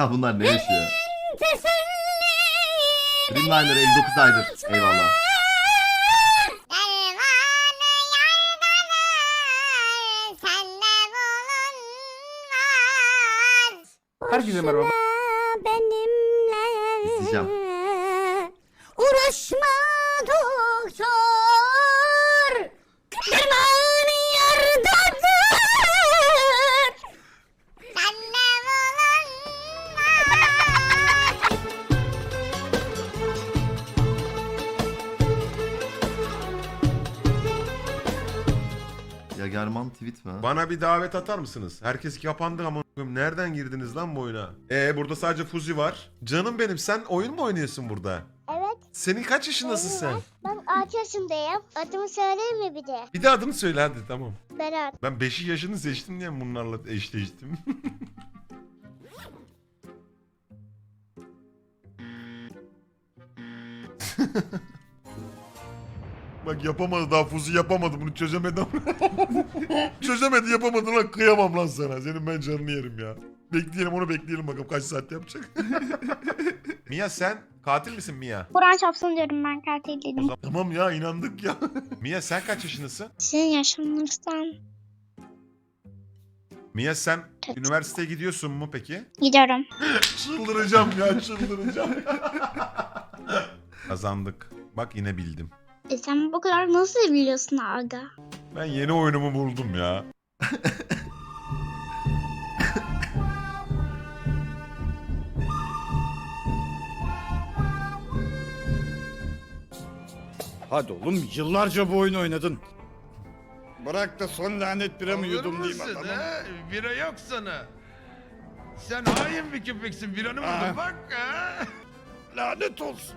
Ya bunlar ne yaşıyor? Dreamliner 59 aydır. Eyvallah. Herkese merhaba. benimle İzleyeceğim. Uğraşma doktor Yagerman tweet mi? Bana bir davet atar mısınız? Herkes kapandı ama nereden girdiniz lan bu oyuna? Ee burada sadece Fuzi var. Canım benim sen oyun mu oynuyorsun burada? Evet Senin kaç yaşındasın sen? ben 6 yaşındayım Adımı söyleyeyim mi bir de Bir de adını söyle hadi tamam. Berat Ben 5 yaşını seçtim diye bunlarla eşleştim. Bak yapamadı daha Fuzi yapamadı bunu çözemedi ama. çözemedi yapamadı lan kıyamam lan sana. Senin ben canını yerim ya. Bekleyelim onu bekleyelim bakalım kaç saat yapacak. Mia sen katil misin Mia? Kur'an çapsın diyorum ben katil değilim Tamam ya inandık ya. Mia sen kaç yaşındasın? Sizin yaşanırsan Mia sen üniversiteye gidiyorsun mu peki? gidiyorum Çıldıracağım ya çıldıracağım. Kazandık. Bak yine bildim. E sen bu kadar nasıl biliyorsun aga? Ben yeni oyunumu buldum ya. Hadi oğlum yıllarca bu oyunu oynadın. Bırak da son lanet bira mı yudum diyeyim musun, adamım. ha? Bira yok sana. Sen hain bir köpeksin. Biranı Ah. vurdun bak. Ha? Lanet olsun.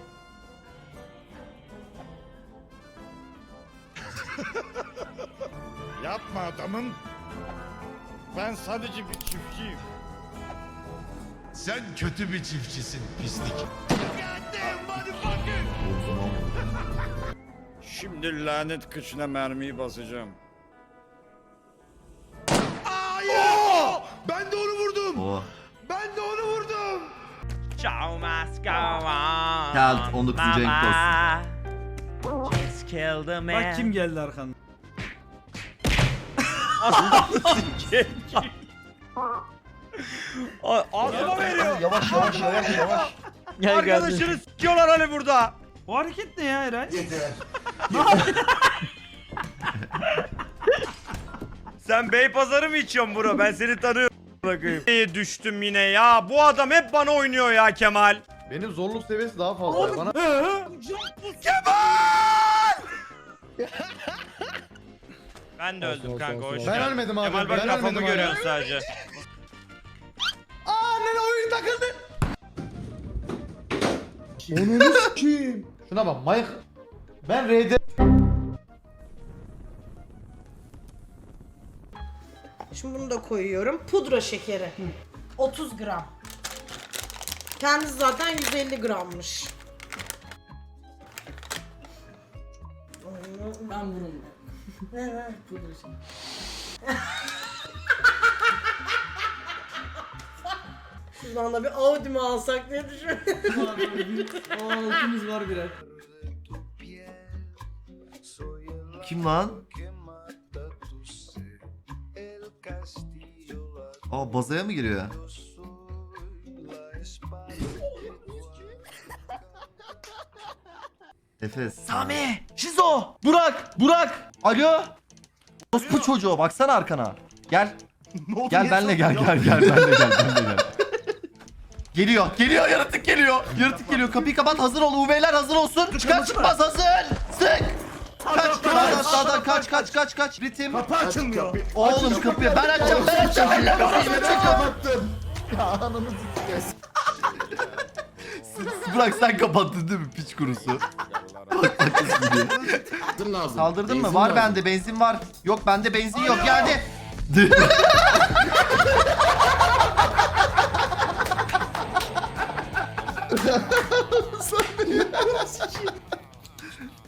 Yapma adamım. Ben sadece bir çiftçiyim. Sen kötü bir çiftçisin pislik. Şimdi lanet kışına mermiyi basacağım. Hayır! Ben de onu vurdum. O. Ben de onu vurdum. Show must go on. Kelt, 19. renk mama. Kill the man. Bak kim geldi arkandan. Ağzıma veriyor. Yavaş yavaş yavaş yavaş. Arkadaşını sikiyorlar hani burada. O hareket ne ya Eray? Sen Beypazarı mı içiyorsun bro? Ben seni tanıyorum. Bakayım. Neye düştüm yine ya? Bu adam hep bana oynuyor ya Kemal. Benim zorluk seviyesi daha fazla. Bana Ben de öldüm kanka hoş Ben geldin. ölmedim abi, Kemal bak ben kafamı ölmedim abi. görüyorsun sadece. Onu sikeyim. Şuna bak Mike. Ben RD Şimdi bunu da koyuyorum. Pudra şekeri. 30 gram. Kendisi zaten 150 grammış. Ben vururum. Pudra şekeri. Şuradan da bir Audi mi alsak diye düşünüyorum. Altımız var birer. Kim lan? Aa bazaya mı giriyor? Efes. Sami, Şizo, Burak, Burak. Alo. Ospu çocuğu baksana arkana. Gel. gel benle gel gel gel benle gel benle gel. Geliyor, geliyor, yaratık geliyor. Yaratık geliyor. Kapıyı kapat, hazır ol. UV'ler hazır olsun. Çıkar çıkmaz hazır. Sık. Kaç, sağdan sağdan kaç kaç kaç kaç. Ritim. Kapı açılmıyor. Oğlum kapıyı ben açacağım, ben açacağım. Kapıyı kapattım. Ya ananı Burak sen kapattın değil mi piç kurusu? Bak diye. Kaldırdın mı? Var bende benzin var. Yok bende benzin yok geldi.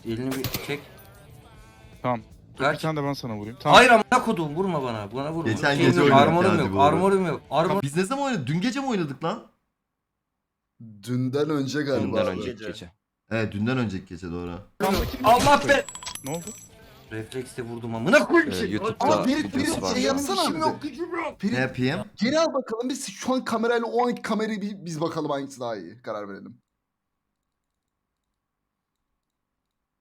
Elini bir çek. Tamam. Kaç. Sen de ben sana vurayım. Tamam. Hayır amına kodum vurma bana. Bana vurma. Geçen Şeyim gece yok, oynadık Armorum yok. arada. Armorum yok. Armor Biz ne zaman oynadık? Dün gece mi oynadık lan? Dünden önce galiba. Dünden abi. önceki gece. Evet dünden önceki gece doğru. Allah be. Ne oldu? Refleksle vurdum amına koyayım. Ee, Aa YouTube'da Ferit videosu Ferit var. şey yapsana İşim abi. yok gücüm yok. Ne Ferit yapayım? geri al bakalım biz şu an kamerayla o anki kamerayı bir, biz bakalım hangisi daha iyi. Karar verelim.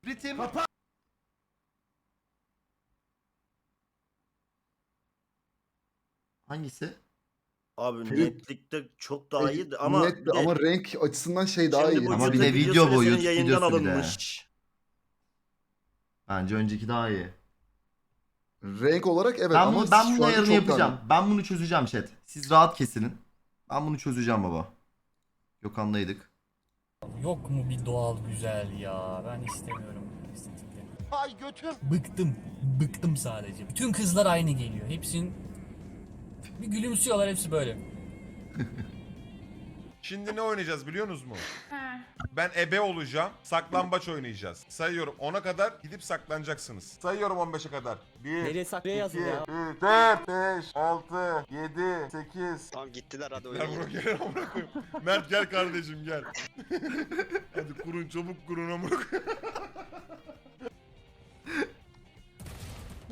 Ritim. Hangisi? Abi Ferit- netlikte çok daha E, iyi ama net, bir de ama renk açısından şey daha şimdi iyi. bu Ama bir YouTube de video videosu bu, senin YouTube yayından videosu bir de. alınmış. Bence önceki daha iyi. Renk olarak evet ben ama bunu, ben şu bunun anki ayarını çok yapacağım. daha Ben bunu çözeceğim chat. Siz rahat kesilin. Ben bunu çözeceğim baba. Gökhan'laydık. Yok mu bir doğal güzel ya? Ben istemiyorum estetikleri. Ay götüm. Bıktım. Bıktım sadece. Bütün kızlar aynı geliyor. Hepsinin bir gülümsüyorlar hepsi böyle. Şimdi ne oynayacağız biliyorsunuz mu? Ben ebe olacağım. Saklambaç oynayacağız. Sayıyorum 10'a kadar gidip saklanacaksınız. Sayıyorum 15'e kadar. 1, Nereye saklaya yazın ya? 3, 4, 5, 6, 7, 8. Tamam gittiler hadi Gel bro gel amına koyayım. Mert gel kardeşim gel. Hadi kurun çabuk kurun amına koyayım.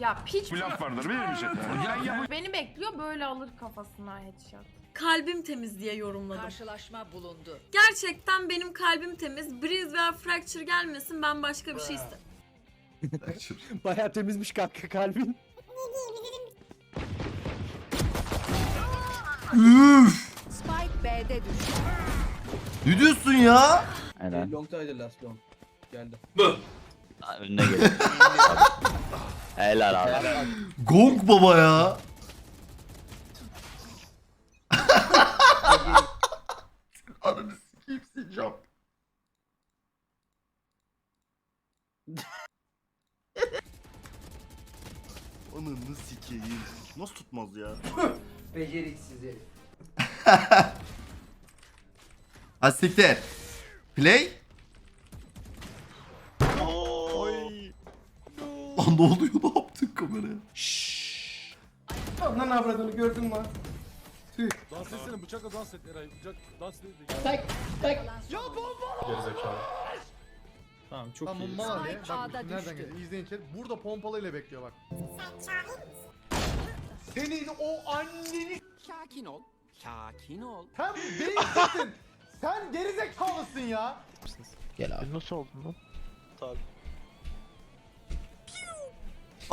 Ya piç. laf vardır bilir misin? Beni bekliyor böyle alır kafasına headshot. Kalbim temiz diye yorumladım. Karşılaşma bulundu. Gerçekten benim kalbim temiz. Breeze veya fracture gelmesin ben başka bir şey istemem. Baya temizmiş kanka kalbin. Üf! Spike B'de düştü. Ne diyorsun ya? Aynen. Long tide'ı last long. Geldi. Önüne gel. Helal abi. Gong baba ya. Ananı sikeyim sileceğim. Ananı sikeyim. Nasıl tutmaz ya? Beceriksiz herif. Ha siktir. Play. Oy. Lan ne oluyor ne yaptın kameraya? Lan avradını gördün mü? Dans etsene bıçakla dans et Eray. Bıçak dans et. Tamam çok Tamam, iyi. mal abi. Bak nereden geliyor? İzleyin chat. Burada pompalıyla bekliyor bak. Senin o anneni Sakin ol. Sakin ol. sen beyinsin. Sen gerizekalısın ya. Gel abi. Nasıl oldun lan?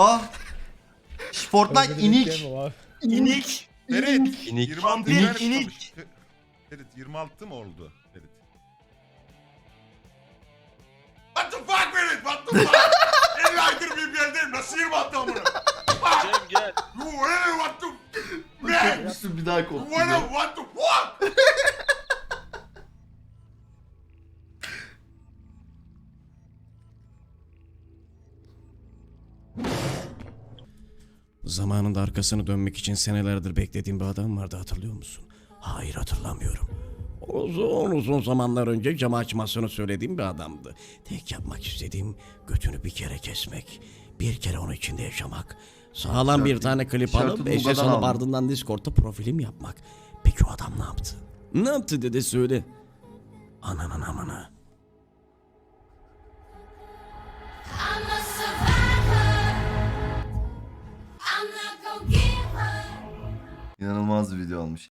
Ah. Fortnite inik. İnik. Ferit. İnik. 26 İnik, inik. inik. Ferit 26 mı oldu? Ferit. What the fuck Ferit? What the fuck? 50 aydır bir yerdeyim. Nasıl 26 amına? Cem gel. You really what the... Man! Bir daha wanna what the fuck? Zamanında arkasını dönmek için senelerdir beklediğim bir adam vardı hatırlıyor musun? Hayır hatırlamıyorum. Uzun uzun zamanlar önce cam açmasını söylediğim bir adamdı. Tek yapmak istediğim götünü bir kere kesmek. Bir kere onun içinde yaşamak. Sağlam bir tane klip alıp SS alıp ardından Discord'da profilim yapmak. Peki o adam ne yaptı? Ne yaptı dede söyle. Ananın amına. İnanılmaz bir video olmuş.